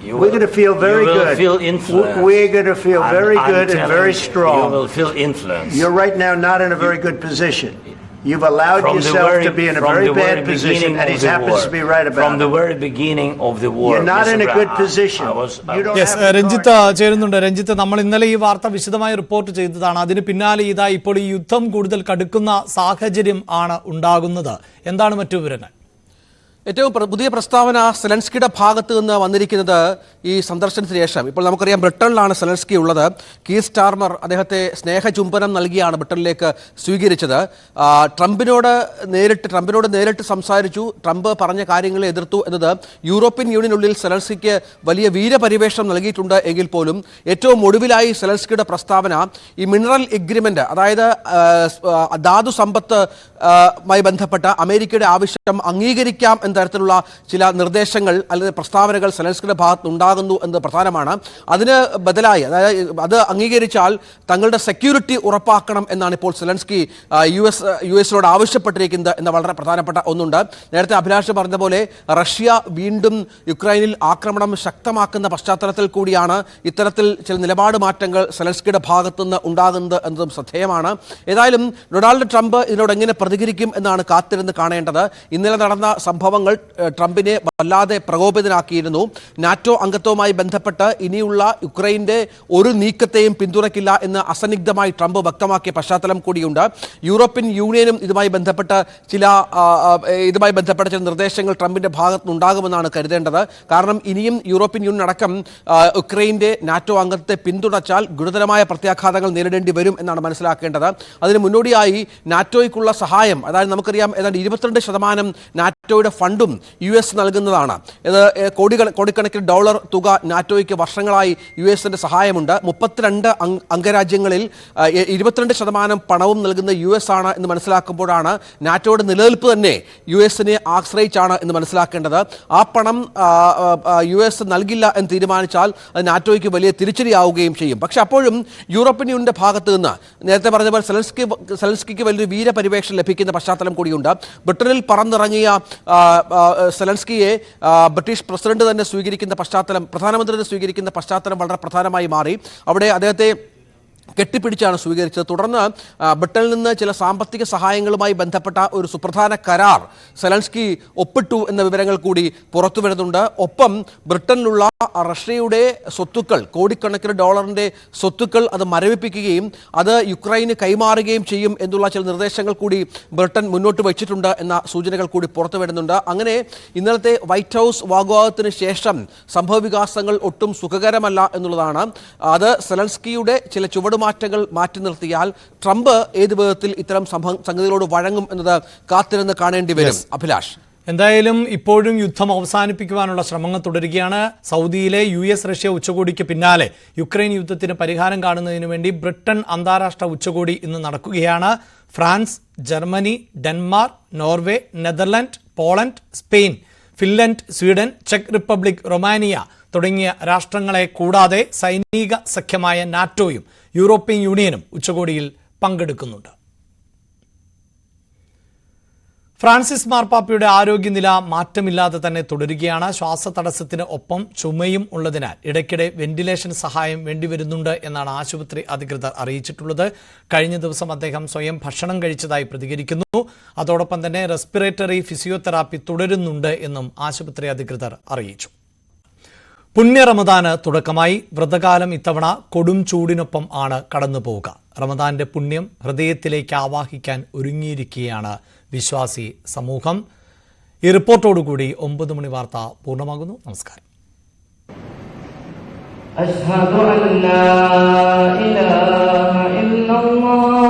You we're going to feel very you will good. feel influenced. We're going to feel I'm- very I'm good and very strong. You will feel influenced. You're right now not in a very good position. You've allowed From yourself very- to be in a very bad very position, and he happens war. to be right about From the very beginning of the war. You're not Mr. in a good position. I was, I You was- don't yes Ranjith ചേരുന്നുണ്ട് രഞ്ജിത്ത് നമ്മൾ ഇന്നലെ ഈ വാർത്ത വിശദമായി report ചെയ്തതാണ് അതിന് പിന്നാലെ ഇതാ ഇപ്പോൾ ഈ യുദ്ധം കൂടുതൽ കടുക്കുന്ന സാഹചര്യം ആണ് ഉണ്ടാകുന്നത് എന്താണ് മറ്റു വിവരങ്ങൾ ഏറ്റവും പുതിയ പ്രസ്താവന സെലൻസ്കിയുടെ ഭാഗത്ത് നിന്ന് വന്നിരിക്കുന്നത് ഈ സന്ദർശനത്തിന് ശേഷം. ഇപ്പോൾ നമുക്കറിയാം ബ്രിട്ടനിലാണ് സെലൻസ്കി ഉള്ളത്. കീ സ്റ്റാർമർ അദ്ദേഹത്തെ സ്നേഹചുംബനം നൽകിയാണ് ബ്രിട്ടനിലേക്ക് സ്വീകരിച്ചത്. ട്രംപിനോട് നേരിട്ട് ട്രംപിനോട് നേരിട്ട് സംസാരിച്ചു. ട്രംപ് പറഞ്ഞ കാര്യങ്ങളെ എതിർത്തു എന്നത് യൂറോപ്യൻ യൂണിയനുള്ളിൽ സെലൻസ്കിക്ക് വലിയ വീരപരിവേഷം നൽകിയിട്ടുണ്ട് എങ്കിൽ പോലും ഏറ്റവും ഒടുവിലായി സെലൻസ്കിയുടെ പ്രസ്താവന ഈ മിനറൽ എഗ്രിമെന്റ് അതായത് ധാതു സമ്പത്ത് മായി ബന്ധപ്പെട്ട അമേരിക്കയുടെ ആവശ്യം അംഗീകരിക്കാം തരത്തിലുള്ള ചില നിർദ്ദേശങ്ങൾ അല്ലെങ്കിൽ പ്രസ്താവനകൾ സെലൻസ്കിയുടെ ഭാഗത്ത് ഉണ്ടാകുന്നു എന്നത് പ്രധാനമാണ്. അതിന് ബദലായി അതായത് അത് അംഗീകരിച്ചാൽ തങ്ങളുടെ സെക്യൂരിറ്റി ഉറപ്പാക്കണം എന്നാണ് ഇപ്പോൾ സെലൻസ്കി യു എസ് യു എസിനോട് ആവശ്യപ്പെട്ടിരിക്കുന്നത് എന്ന വളരെ പ്രധാനപ്പെട്ട ഒന്നുണ്ട്. നേരത്തെ അഭിലാഷ് പറഞ്ഞ പോലെ റഷ്യ വീണ്ടും യുക്രൈനിൽ ആക്രമണം ശക്തമാക്കുന്ന പശ്ചാത്തലത്തിൽ കൂടിയാണ് ഇത്തരത്തിൽ ചില നിലപാട് മാറ്റങ്ങൾ സെലൻസ്കിയുടെ ഭാഗത്തുനിന്ന് ഉണ്ടാകുന്നത് എന്നതും ശ്രദ്ധേയമാണ്. ഏതായാലും ഡൊണാൾഡ് ട്രംപ് ഇതിനോട് എങ്ങനെ പ്രതികരിക്കും എന്നാണ് കാത്തിരുന്ന് കാണേണ്ടത്. ഇന്നലെ നടന്ന സംഭവങ്ങൾ ഏഹ്, ട്രംപിനെ വല്ലാതെ പ്രകോപിതനാക്കിയിരുന്നു. നാറ്റോ അംഗത്വവുമായി ബന്ധപ്പെട്ട് ഇനിയുള്ള യുക്രൈന്റെ ഒരു നീക്കത്തെയും പിന്തുണയ്ക്കില്ല എന്ന് അസന്നിഗ്ധമായി ട്രംപ് വ്യക്തമാക്കിയ പശ്ചാത്തലം കൂടിയുണ്ട്. യൂറോപ്യൻ യൂണിയനും ഇതുമായി ബന്ധപ്പെട്ട് ചില ഇതുമായി ബന്ധപ്പെട്ട ചില നിർദ്ദേശങ്ങൾ ട്രംപിന്റെ ഭാഗത്ത് ഉണ്ടാകുമെന്നാണ് കരുതേണ്ടത്. കാരണം ഇനിയും യൂറോപ്യൻ യൂണിയൻ അടക്കം യുക്രൈന്റെ നാറ്റോ അംഗത്തെ പിന്തുണച്ചാൽ ഗുരുതരമായ പ്രത്യാഘാതങ്ങൾ നേരിടേണ്ടി വരും എന്നാണ് മനസ്സിലാക്കേണ്ടത്. അതിന് മുന്നോടിയായി നാറ്റോയ്ക്കുള്ള സഹായം അതായത് നമുക്കറിയാം ഏതാണ്ട് ഇരുപത്തിരണ്ട് ശതമാനം നാറ്റോയുടെ ഫണ്ട് ഫണ്ടും യു എസ് നൽകുന്നതാണ്. ഇത് കോടികൾ കോടിക്കണക്കിന് ഡോളർ തുക നാറ്റോയ്ക്ക് വർഷങ്ങളായി യു എസിന്റെ സഹായമുണ്ട്. മുപ്പത്തിരണ്ട് അംഗ- അംഗരാജ്യങ്ങളിൽ ഇരുപത്തിരണ്ട് ശതമാനം പണവും നൽകുന്ന യു എസ് ആണ് എന്ന് മനസ്സിലാക്കുമ്പോഴാണ് നാറ്റോയുടെ നിലനിൽപ്പ് തന്നെ യു എസിനെ ആശ്രയിച്ചാണ് എന്ന് മനസ്സിലാക്കേണ്ടത്. ആ പണം യു എസ് നൽകില്ല എന്ന് തീരുമാനിച്ചാൽ അത് നാറ്റോയ്ക്ക് വലിയ തിരിച്ചടിയാവുകയും ചെയ്യും. പക്ഷെ അപ്പോഴും യൂറോപ്യൻ യൂണിയന്റെ ഭാഗത്ത് നിന്ന് നേരത്തെ പറഞ്ഞ പോലെ സെലൻസ്കി സെലൻസ്കിക്ക് വലിയൊരു വീരപരിവേഷം ലഭിക്കുന്ന പശ്ചാത്തലം കൂടിയുണ്ട്. ബ്രിട്ടനിൽ പറന്നിറങ്ങിയ സെലൻസ്കിയെ ബ്രിട്ടീഷ് പ്രസിഡന്റ് തന്നെ സ്വീകരിക്കുന്ന പശ്ചാത്തലം പ്രധാനമന്ത്രി തന്നെ സ്വീകരിക്കുന്ന പശ്ചാത്തലം വളരെ പ്രധാനമായി മാറി. അവിടെ അദ്ദേഹത്തെ കെട്ടിപ്പിടിച്ചാണ് സ്വീകരിച്ചത്. തുടർന്ന് ബ്രിട്ടനിൽ നിന്ന് ചില സാമ്പത്തിക സഹായങ്ങളുമായി ബന്ധപ്പെട്ട ഒരു സുപ്രധാന കരാർ സെലൻസ്കി ഒപ്പിട്ടു എന്ന വിവരങ്ങൾ കൂടി പുറത്തു വരുന്നുണ്ട്. ഒപ്പം ബ്രിട്ടനിലുള്ള റഷ്യയുടെ സ്വത്തുക്കൾ കോടിക്കണക്കിന് ഡോളറിന്റെ സ്വത്തുക്കൾ അത് മരവിപ്പിക്കുകയും അത് യുക്രൈന് കൈമാറുകയും ചെയ്യും എന്നുള്ള ചില നിർദ്ദേശങ്ങൾ കൂടി ബ്രിട്ടൻ മുന്നോട്ട് വച്ചിട്ടുണ്ട് എന്ന സൂചനകൾ കൂടി പുറത്തു വരുന്നുണ്ട്. അങ്ങനെ ഇന്നലത്തെ വൈറ്റ് ഹൗസ് വാഗ്വാദത്തിന് ശേഷം സംഭവവികാസങ്ങൾ ഒട്ടും സുഖകരമല്ല എന്നുള്ളതാണ്. അത് സെലൻസ്കിയുടെ ചില ചുവടുമാറ്റങ്ങൾ മാറ്റി നിർത്തിയാൽ ട്രംപ് ഏത് വിധത്തിൽ ഇത്തരം സംഭവ സംഗതികളോട് വഴങ്ങും എന്നത് കാത്തിരുന്ന് കാണേണ്ടി വരും. അഭിലാഷ്. എന്തായാലും ഇപ്പോഴും യുദ്ധം അവസാനിപ്പിക്കുവാനുള്ള ശ്രമങ്ങൾ തുടരുകയാണ്. സൗദിയിലെ യു എസ് റഷ്യ ഉച്ചകോടിക്ക് പിന്നാലെ യുക്രൈൻ യുദ്ധത്തിന് പരിഹാരം കാണുന്നതിന് വേണ്ടി ബ്രിട്ടൻ അന്താരാഷ്ട്ര ഉച്ചകോടി ഇന്ന് നടക്കുകയാണ്. France Germany Denmark Norway Netherland Poland Spain Finland Sweden check Republic Romania തുടങ്ങിയ രാഷ്ട്രങ്ങളെ കൂടാതെ സൈനിക സഖ്യമായ നാറ്റോയും യൂറോപ്യൻ യൂണിയനും ഉച്ചകോടിയിൽ പങ്കെടുക്കുന്നുണ്ട്. ഫ്രാൻസിസ് മാർപ്പാപ്പയുടെ ആരോഗ്യനില മാറ്റമില്ലാതെ തന്നെ തുടരുകയാണ്. ശ്വാസതടസ്സത്തിന് ഒപ്പം ചുമയും ഉള്ളതിനാൽ ഇടയ്ക്കിടെ വെന്റിലേഷൻ സഹായം വേണ്ടിവരുന്നുണ്ട് എന്നാണ് ആശുപത്രി അധികൃതർ അറിയിച്ചിട്ടുള്ളത്. കഴിഞ്ഞ ദിവസം അദ്ദേഹം സ്വയം ഭക്ഷണം കഴിച്ചതായി പ്രതികരിക്കുന്നു. അതോടൊപ്പം തന്നെ റെസ്പിറേറ്ററി ഫിസിയോതെറാപ്പി തുടരുന്നുണ്ട് എന്നും ആശുപത്രി അധികൃതർ അറിയിച്ചു. പുണ്യ റമദാന് തുടക്കമായി വ്രതകാലം ഇത്തവണ കൊടും ചൂടിനൊപ്പം ആണ് കടന്നു പോവുക റമദാന്റെ പുണ്യം ഹൃദയത്തിലേക്ക് ആവാഹിക്കാൻ ഒരുങ്ങിയിരിക്കുകയാണ് വിശ്വാസി സമൂഹം. ഈ റിപ്പോർട്ടോടുകൂടി ഒമ്പത് മണി വാർത്ത പൂർണമാകുന്നു. നമസ്കാരം. അഷ്ഹദു അല്ലാ ഇലാഹ ഇല്ലല്ലാഹ്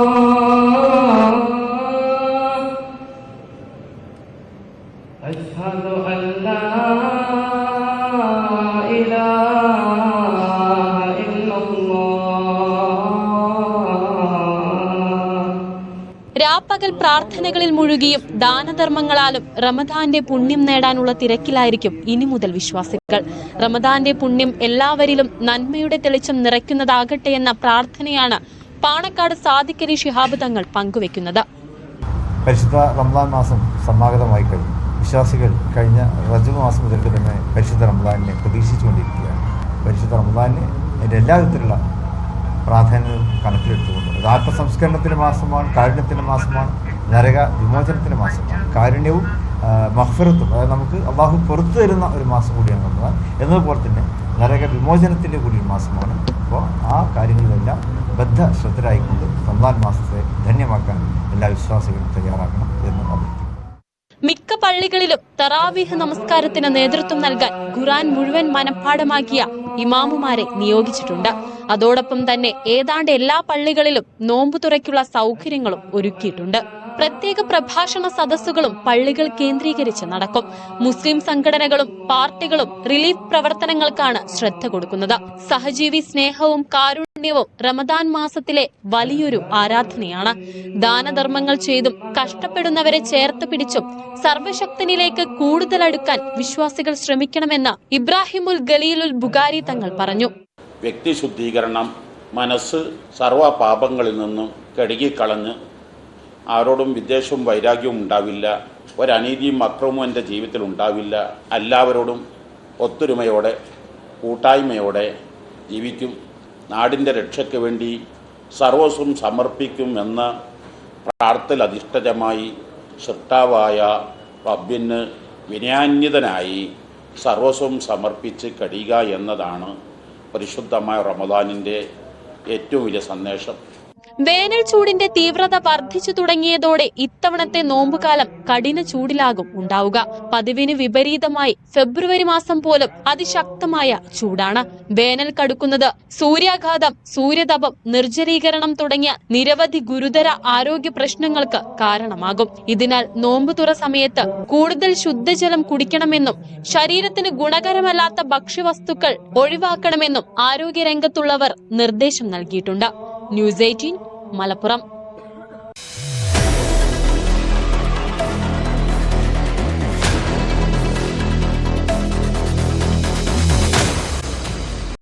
രാപ്പകൽ പ്രാർത്ഥനകളിൽ മുഴുകിയും ദാനധർമ്മങ്ങളാലും റമദാന്റെ പുണ്യം നേടാനുള്ള തിരക്കിലായിരിക്കും ഇനി മുതൽ വിശ്വാസികൾ. റമദാന്റെ പുണ്യം എല്ലാവരിലും നന്മയുടെ തെളിച്ചം നിറയ്ക്കുന്നതാകട്ടെ എന്ന പ്രാർത്ഥനയാണ് പാണക്കാട് സാദിക്കരി ശിഹാബ് തങ്ങൾ പങ്കുവെക്കുന്നത്. പരിശുദ്ധ റംസാൻ മാസം സമാഗതമായി കഴിഞ്ഞു. വിശ്വാസികൾ കഴിഞ്ഞ റജബ് മാസം മുതൽക്ക് തന്നെ പരിശുദ്ധ റമദാനിനെ പ്രതീക്ഷിച്ചുകൊണ്ടിരിക്കുകയാണ്. പരിശുദ്ധ റമദാനിന് അതിന്റെ എല്ലാ വിധത്തിലുള്ള പ്രാധാന്യം കണക്കിലെടുത്തുകൊണ്ട് അത് ആത്മസംസ്കരണത്തിന്റെ മാസമാണ് കാരുണ്യത്തിന്റെ മാസമാണ് നരക വിമോചനത്തിന്റെ മാസമാണ്. കാരുണ്യവും മഹ്ഫിറത്തും അതായത് നമുക്ക് അള്ളാഹു പുറത്തു തരുന്ന ഒരു മാസം കൂടിയാണ് റമദാൻ. എന്നതുപോലെ തന്നെ നരക വിമോചനത്തിന്റെ കൂടി ഒരു മാസമാണ്. അപ്പോൾ ആ കാര്യങ്ങളിലെല്ലാം ബദ്ധ ശ്രദ്ധരായിക്കൊണ്ട് റമദാൻ മാസത്തെ ധന്യമാക്കാൻ എല്ലാ വിശ്വാസികളും തയ്യാറാക്കണം എന്ന് അഭ്യർത്ഥിക്കുന്നു മിക്ക പള്ളികളിലും തറാവീഹ് നമസ്കാരത്തിന് നേതൃത്വം നൽകാൻ ഖുറാൻ മുഴുവൻ മനഃപ്പാടമാക്കിയ ഇമാമുമാരെ നിയോഗിച്ചിട്ടുണ്ട്. അതോടൊപ്പം തന്നെ ഏതാണ്ട് എല്ലാ പള്ളികളിലും നോമ്പു തുറയ്ക്കുള്ള സൗകര്യങ്ങളും ഒരുക്കിയിട്ടുണ്ട്. പ്രത്യേക പ്രഭാഷണ സദസ്സുകളും പള്ളികൾ കേന്ദ്രീകരിച്ച് നടക്കും. മുസ്ലിം സംഘടനകളും പാർട്ടികളും റിലീഫ് പ്രവർത്തനങ്ങൾക്കാണ് ശ്രദ്ധ കൊടുക്കുന്നത്. സഹജീവി സ്നേഹവും കാരുണ്യവും റമദാൻ മാസത്തിലെ വലിയൊരു ആരാധനയാണ്. ദാനധർമ്മങ്ങൾ ചെയ്തും കഷ്ടപ്പെടുന്നവരെ ചേർത്ത് പിടിച്ചും സർവശക്തനിലേക്ക് കൂടുതൽ അടുക്കാൻ വിശ്വാസികൾ ശ്രമിക്കണമെന്ന് ഇബ്രാഹിമുൽ ഗലീലുൽ ബുഗാരി തങ്ങൾ പറഞ്ഞു. വ്യക്തി ശുദ്ധീകരണം മനസ്സ് സർവ പാപങ്ങളിൽ നിന്നും കഴുകിക്കളഞ്ഞ് ആരോടും വിദ്വേഷവും വൈരാഗ്യവും ഉണ്ടാവില്ല. ഒരനീതിയും അക്രമവും എന്റെ ജീവിതത്തിൽ ഉണ്ടാവില്ല. എല്ലാവരോടും ഒത്തൊരുമയോടെ കൂട്ടായ്മയോടെ ജീവിക്കും. നാടിന്റെ രക്ഷയ്ക്ക് വേണ്ടി സർവസ്വം സമർപ്പിക്കും എന്ന പ്രാർത്ഥന അധിഷ്ഠിതമായി സൃഷ്ടാവായ റബ്ബിന് വിനയാന്യതനായി സർവസ്വം സമർപ്പിച്ച് കഴിയുക എന്നതാണ് പരിശുദ്ധമായ റമദാനിന്റെ ഏറ്റവും വലിയ സന്ദേശം. വേനൽ ചൂടിന്റെ തീവ്രത വർദ്ധിച്ചു തുടങ്ങിയതോടെ ഇത്തവണത്തെ നോമ്പുകാലം കഠിന ചൂടിലാകും ഉണ്ടാവുക. പതിവിന് വിപരീതമായി ഫെബ്രുവരി മാസം പോലും അതിശക്തമായ ചൂടാണ്. വേനൽ കടുക്കുന്നത് സൂര്യാഘാതം സൂര്യതപം നിർജലീകരണം തുടങ്ങിയ നിരവധി ഗുരുതര ആരോഗ്യ പ്രശ്നങ്ങൾക്ക് കാരണമാകും. ഇതിനാൽ നോമ്പുതുറ സമയത്ത് കൂടുതൽ ശുദ്ധജലം കുടിക്കണമെന്നും ശരീരത്തിന് ഗുണകരമല്ലാത്ത ഭക്ഷ്യവസ്തുക്കൾ ഒഴിവാക്കണമെന്നും ആരോഗ്യരംഗത്തുള്ളവർ നിർദ്ദേശം നൽകിയിട്ടുണ്ട്. News eighteen Malappuram.